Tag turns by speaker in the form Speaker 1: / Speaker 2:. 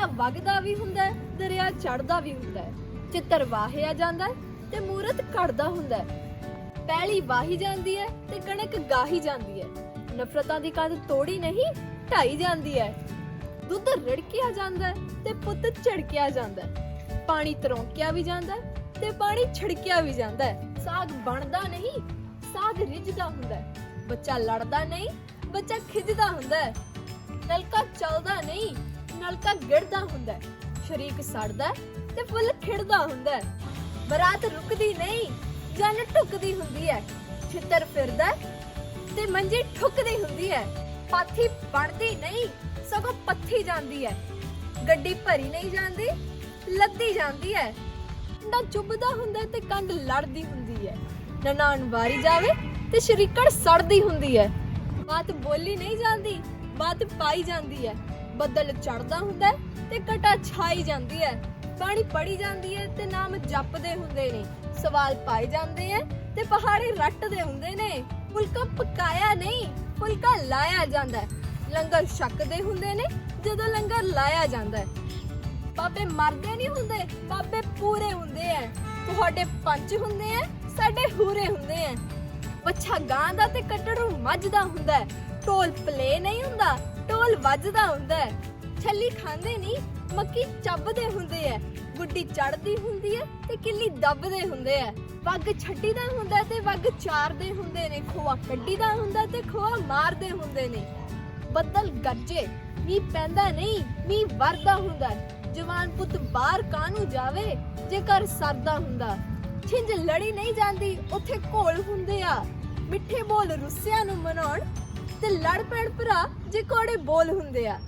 Speaker 1: ਦਰਿਆ ਵਗਦਾ ਵੀ ਹੁੰਦਾ ਹੈ, ਦਰਿਆ ਚੜਦਾ ਵੀ ਹੁੰਦਾ ਹੈ। ਚਿੱਤਰ ਵਾਹਿਆ ਜਾਂਦਾ ਹੈ ਤੇ ਮੂਰਤ ਘੜਦਾ ਹੁੰਦਾ ਹੈ। ਪੈਲੀ ਵਾਹੀ ਜਾਂਦੀ ਹੈ ਤੇ ਕਣਕ ਗਾਹੀ ਜਾਂਦੀ ਹੈ। ਨਫ਼ਰਤਾਂ ਦੀ ਕੰਧ ਤੋੜੀ ਨਹੀਂ, ਢਾਈ ਜਾਂਦੀ ਹੈ। ਦੁੱਧ ਰੜਕਿਆ ਜਾਂਦਾ ਹੈ ਤੇ ਪੁੱਤ ਝੜਕਿਆ ਜਾਂਦਾ ਹੈ। ਪਾਣੀ ਤਰੋਂਕਿਆ ਵੀ ਜਾਂਦਾ ਹੈ ਤੇ ਪਾਣੀ ਛਿੜਕਿਆ ਵੀ ਜਾਂਦਾ ਹੈ। ਸਾਗ ਬਣਦਾ ਨਹੀਂ, ਸਾਗ ਰਿੱਝਦਾ ਹੁੰਦਾ ਹੈ। ਬੱਚਾ ਲੜਦਾ ਨਹੀਂ, ਬੱਚਾ ਖਿਜਦਾ ਹੁੰਦਾ ਹੈ। ਨਲਕਾ ਚੱਲਦਾ ਨਹੀਂ ਨਲਕਾ ਗਿੜਦਾ ਹੁੰਦਾ ਹੈ। ਸ਼ਰੀਕ ਸੜਦਾ ਹੈ ਤੇ ਫੁੱਲ ਖਿੜਦਾ ਹੁੰਦਾ ਹੈ। ਬਰਾਤ ਰੁਕਦੀ ਨਹੀਂ ਜਨ ਟੁਕਦੀ ਹੁੰਦੀ ਹੈ। ਛਿੱਤਰ ਫਿਰਦਾ ਹੈ ਤੇ ਮੰਜੀ ਠੁਕਦੀ ਹੁੰਦੀ ਹੈ। ਪਾਥੀ ਬਣਦੀ ਨਹੀਂ, ਸਗੋਂ ਪੱਥੀ ਜਾਂਦੀ ਹੈ। ਗੱਡੀ ਭਰੀ ਨਹੀਂ ਜਾਂਦੀ, ਲੱਦੀ ਜਾਂਦੀ ਹੈ। ਨਾ ਚੁੱਭਦਾ ਹੁੰਦਾ ਤੇ ਕੰਡ ਲੜਦੀ ਹੁੰਦੀ ਹੈ। ਨਨਾਣ ਵਾਰੀ ਜਾਵੇ ਤੇ ਸ਼ਰੀਕੜ ਸੜਦੀ ਹੁੰਦੀ ਹੈ। ਬਾਤ ਬੋਲੀ ਨਹੀਂ ਜਾਂਦੀ, ਬਾਤ ਪਾਈ ਜਾਂਦੀ ਹੈ। ਬੱਦਲ ਚੜਦਾ ਹੁੰਦਾ ਤੇ ਕਟਾ ਛਾਈ ਜਾਂਦੀ ਹੈ। ਬਾਣੀ ਪੜੀ ਜਾਂਦੀ ਹੈ ਤੇ ਨਾਮ ਜਪਦੇ ਹੁੰਦੇ ਨੇ। ਸਵਾਲ ਪਾਏ ਜਾਂਦੇ ਐ ਤੇ ਪਹਾੜੇ ਰੱਟਦੇ ਹੁੰਦੇ ਨੇ। ਫੁਲਕਾ ਪਕਾਇਆ ਨਹੀਂ, ਫੁਲਕਾ ਲਾਇਆ ਜਾਂਦਾ ਲੰਗਰ ਛਕਦੇ ਹੁੰਦੇ ਨੇ, ਜਦੋਂ ਲੰਗਰ ਲਾਇਆ ਜਾਂਦਾ ਬਾਬੇ ਮਰਦੇ ਨਹੀਂ ਹੁੰਦੇ, ਬਾਬੇ ਪੂਰੇ ਹੁੰਦੇ ਐ ਤੁਹਾਡੇ ਪੰਜ ਹੁੰਦੇ ਐ ਸਾਡੇ ਹੂਰੇ ਹੁੰਦੇ ਐ ਬੱਚਾ ਗਾਂ ਦਾ ਤੇ ਕਟੜੂ ਮੱਝ ਦਾ ਹੁੰਦਾ ਢੋਲ ਪਲੇ ਨਹੀਂ ਹੁੰਦਾ, ਢੋਲ ਵੱਜਦਾ ਹੁੰਦਾ ਹੈ। ਛੱਲੀ ਖਾਂਦੇ ਨਹੀਂ, ਮੱਕੀ ਚੱਬਦੇ ਹੁੰਦੇ ਐ ਗੁੱਡੀ ਚੜਦੀ ਹੁੰਦੀ ਐ ਤੇ ਕਿੱਲੀ ਦੱਬਦੇ ਹੁੰਦੇ ਐ ਵੱਗ ਛੱਡੀਦਾ ਹੁੰਦਾ ਤੇ ਵੱਗ ਚਾਰਦੇ ਹੁੰਦੇ ਨੇ, ਖੋਆ ਕੱਢੀਦਾ ਹੁੰਦਾ ਤੇ ਖੋਆ ਮਾਰਦੇ ਹੁੰਦੇ ਨੇ। ਬੱਦਲ ਗਰਜੇ ਮੀਂਹ ਪੈਂਦਾ ਨਹੀਂ, ਮੀਂਹ ਵਰਦਾ ਹੁੰਦਾ ਜਵਾਨ ਪੁੱਤ ਬਾਹਰ ਕਾਹਨੂੰ ਜਾਵੇ ਜੇ ਘਰ ਸਰਦਾ ਹੁੰਦਾ ਛਿੰਝ ਲੜੀ ਨਹੀਂ ਜਾਂਦੀ, ਉੱਥੇ ਘੋਲ ਹੁੰਦੇ ਆ। ਮਿੱਠੇ ਬੋਲ ਰੁੱਸਿਆਂ ਨੂੰ ਮਨਾਉਣ ਤੇ ਲੜ ਪੈਣ ਭਰਾ ਜੇ ਕੋੜੇ ਬੋਲ ਹੁੰਦੇ ਆ।